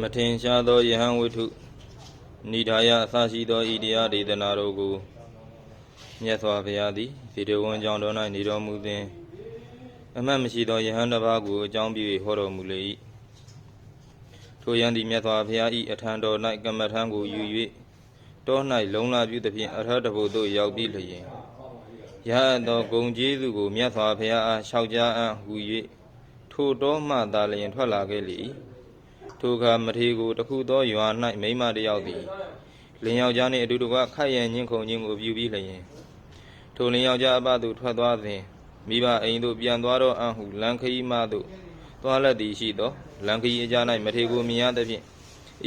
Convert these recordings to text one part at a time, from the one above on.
မထင်ရှားသောယဟန်ဝိထုဏိဒါယအစရှိသောဤတရားဒေသနာတို့ကိုမြတ်စွာဘုရားသည်ဗေဒဝံကြောင့်တော်၌နေတော်မူသည်အမှတ်မရှိသောယဟန်တစ်ပါးကိုအကြောင်းပြု၍ဟောတော်မူလေ၏ထိုယဟန်သည်မြတ်စွာဘုရား၏အထံတော်၌ကမ္မထံကိုယူ၍တော၌လုံလာပြုသဖြင့်အထတဘုသို့ရောက်ပြီးလျင်ရဟတ်သောဂုံကျေးဇူးကိုမြတ်စွာဘုရားအားလျှောက်ကြားအံ့ဟူ၍ထိုတောမှသာလျင်ထွက်လာခဲ့လေ၏ ထိုအခါမထေကိုတခုသောရွာ၌မိန်းမတစ်ယောက်သည်လင်ယောက်ျားနှင့်အတူတကွခိုက်ရန်ညှင်းခုန်ခြင်းကိုပြုပြီးလျင်ထိုလင်ယောက်ျားအပသို့ထွက်သွားစဉ်မိဘအိမ်သို့ပြန်သွားတော့အံ့ဟုလန်ခီးမသို့သွားလက်သည်ရှိသောလန်ခီးအကြား၌မထေကိုမြင်ရသဖြင့်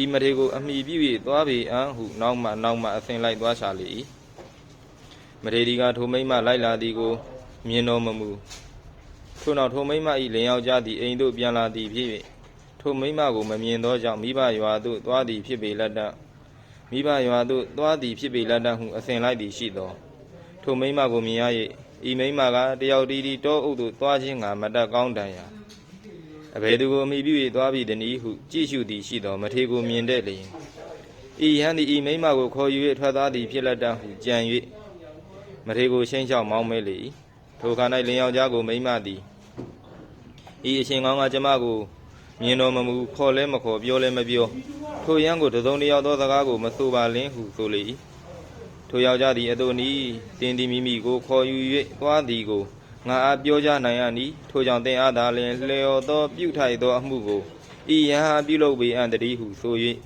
ဤမထေကိုအမိပြု၍သွားပေအံ့ဟုနောက်မှနောက်မှအစဉ်လိုက်သွားရှာလေ၏မထေဒီကထိုမိန်းမလိုက်လာသည်ကိုမြင်တော်မမူထို့နောက်ထိုမိန်းမ၏လင်ယောက်ျားသည်အိမ်သို့ပြန်လာသည်ဖြစ်၍ ထိုမိန်းမကိုမမြင်သောကြောင့်မိဘရွာသို့သွားသည်ဖြစ်ပေလက်တမိဘရွာသို့သွားသည်ဖြစ်ပေလက်တဟုအစဉ်လိုက်သည်ရှိသောထိုမိန်းမကိုမြင်ရ၍ဤမိန်းမကတယောက်တီးတီတောအုပ်သို့သွားခြင်းငါမတတ်ကောင်းတန်ရာအဘယ်သူကိုအမိပြု၍သွားပြီတနည်းဟုကြည့်ရှုသည်ရှိသော မထေကိုမြင်တဲ့လျင်ဤဟန်သည်ဤမိန်းမကိုခေါ်ယူ၍ထွက်သွားသည်ဖြစ်လက်တဟုကြံ၍မထေကိုရှင်းလျှောက်မောင်းမဲလေ၏ထိုခါ၌လင်ယောက်ျားကိုမိန်းမသည်ဤအရှင်ကောင်းကကျမကို မြင်တော်မမူခေါ်လဲမခေါ်ပြောလဲမပြောထိုရန်ကိုတစုံတစ်ယောက်သောစကားကိုမဆိုပါလင်းဟုဆိုလေ၏ထိုယောက်ျားသည်အတုနီးတင်းဒီမိမိကိုခေါ်ယူ၍သွားသည်ကိုငါအားပြောကြနိုင်ရနီထိုကြောင့်သင်အားသာလျင်လျော်သောပြုထိုက်သောအမှုကိုဤယဟပြုလုပ်ပေအံ့တည်းဟုဆို၍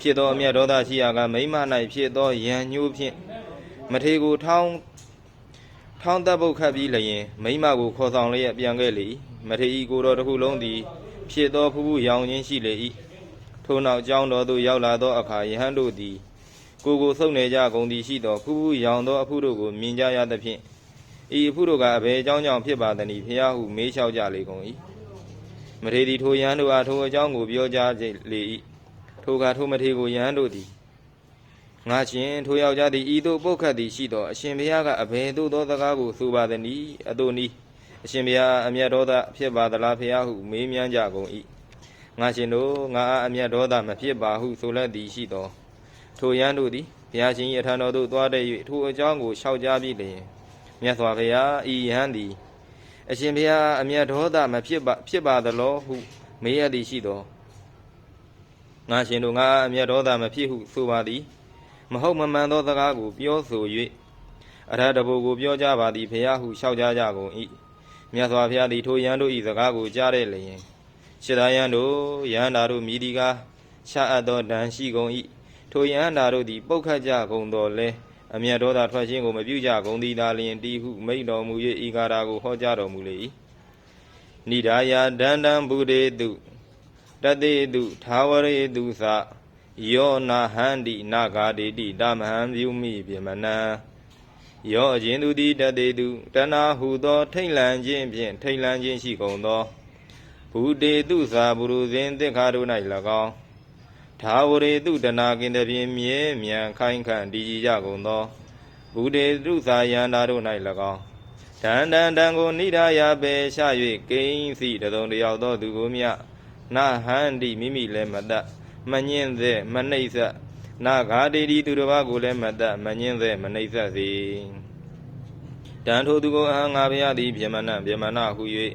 ဖြစ်သောအမျက်ဒေါသရှိရာကမိမ၌ဖြစ်သောယံညှိုးဖြင့်မထေကိုထောင်းထောင်းတပ်ပုတ်ခတ်ပြီးလျင်မိမကိုခေါ်ဆောင်လျက်ပြန်ခဲ့လေ၏မထေဤကိုယ်တော်တစ်ခုလုံးသည် ဖြစ်သောဖူးဖူးရောင်ခြင်းရှိလေ၏ထို့နောက်ကျောင်းတော်သို့ရောက်လာသောအခါယဟန်တို့သည်ကိုယ်ကိုဆုပ်နေကြကုန်သည်ရှိသောဖူးဖူးရောင်သောအဖုတို့ကိုမြင်ကြရသဖြင့်ဤအဖုတို့ကအဘယ်အကြောင်းကြောင့်ဖြစ်ပါသနည်းဖျားဟုမေးလျှောက်ကြလေကုန်၏မထေသည်ထိုယဟန်တို့အားထိုအကြောင်းကိုပြောကြားလေ၏ထိုကထိုမထေကိုယဟန်တို့သည်ငါရှင်ထိုယောက်ျားသည်ဤသို့ပုတ်ခတ်သည်ရှိသောအရှင်ဘုရားကအဘယ်သို့သောစကားကိုဆိုပါသနည်းအတုနီး အရှင်ဘုရားအမျက်ဒေါသဖြစ်ပါသလားဖျားဟုမေးမြန်းကြကုန်၏ငါရှင်တို့ငါအားအမျက်ဒေါသမဖြစ်ပါဟုဆိုလက်သည်ရှိသောထိုယဟန်တို့သည်ဘုရားရှင်၏အထံတော်သို့သွားတဲ့၍ထိုအကြောင်းကိုလျှောက်ကြားပြီးလျင်မြတ်စွာဘုရားဤယဟန်သည်အရှင်ဘုရားအမျက်ဒေါသမဖြစ်ပါဖြစ်ပါသလောဟုမေးရသည်ရှိသောငါရှင်တို့ငါအားအမျက်ဒေါသမဖြစ်ဟုဆိုပါသည် မဟုတ်မမှန်သောစကားကိုပြောဆို၍အရဟတဘုကိုပြောကြပါသည်ဘုရားဟုလျှောက်ကြားကြကုန်၏ မြတ်စွာဘုရားသည်ထိုယဟန်တို့၏စကားကိုကြားတဲ့လျင်ရှစ်သားယဟန်တို့ယဟန်တာတို့မြည်ဒီကားရှာအပ်သောဒဏ်ရှိကုန်၏ထိုယဟန်တာတို့သည်ပုတ်ခတ်ကြကုန်တော်လဲအမျက်ဒေါသထွက်ခြင်းကိုမပြုကြကုန်သည်သာလျင်တီဟုမိန့်တော်မူ၍ဤကာရာကိုဟောကြားတော်မူလေ၏နိဒာယဒန္တံဗုဒေတုတတေတုသာဝရေတုသယောနာဟန္တိနာဂာတိတိတမဟံပြုမိပြမနံ ယောအခြင်းသူသည်တတေတုတဏဟု သော ထိတ်လန့်ခြင်းဖြင့်ထိတ်လန့်ခြင်းရှိကုန်သောဘူတေတုသာဘုရုဇင်တိခါတို့၌၎င်းသာဝရေတုတနာကင်တဖြင့်မြဲမြံခိုင်ခန့်တည်ကြည်ကြကုန်သောဘူတေတုသာယန္တာတို့၌၎င်းတန်တန်တန်ကိုနိဒာယပေရှာ၍ကိန်းစီတစုံတယောက်သောသူကိုမြနာဟန္တိမိမိလည်းမတတ်မညင်းသက်မနှိမ့်ဆက် နာဂါတေဒီသူတစ်ပါးကိုလည်းမတတ်မညင်းသက်မနှိမ့်ဆက်စေတန်ထိုသူကိုအဟံငါဘုရားသည်ဗြဟ္မဏဗြဟ္မဏဟု၍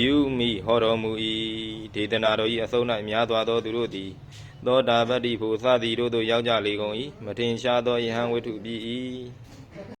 ယူမိဟောတော်မူ၏ဒေသနာတော်၏အဆုံး၌များစွာသောသူတို့သည်သောတာပတ္တိဖို့စသည်တို့သို့ရောက်ကြလေကုန်၏မထင်ရှားသောယဟန်ဝတ္ထုပြီ၏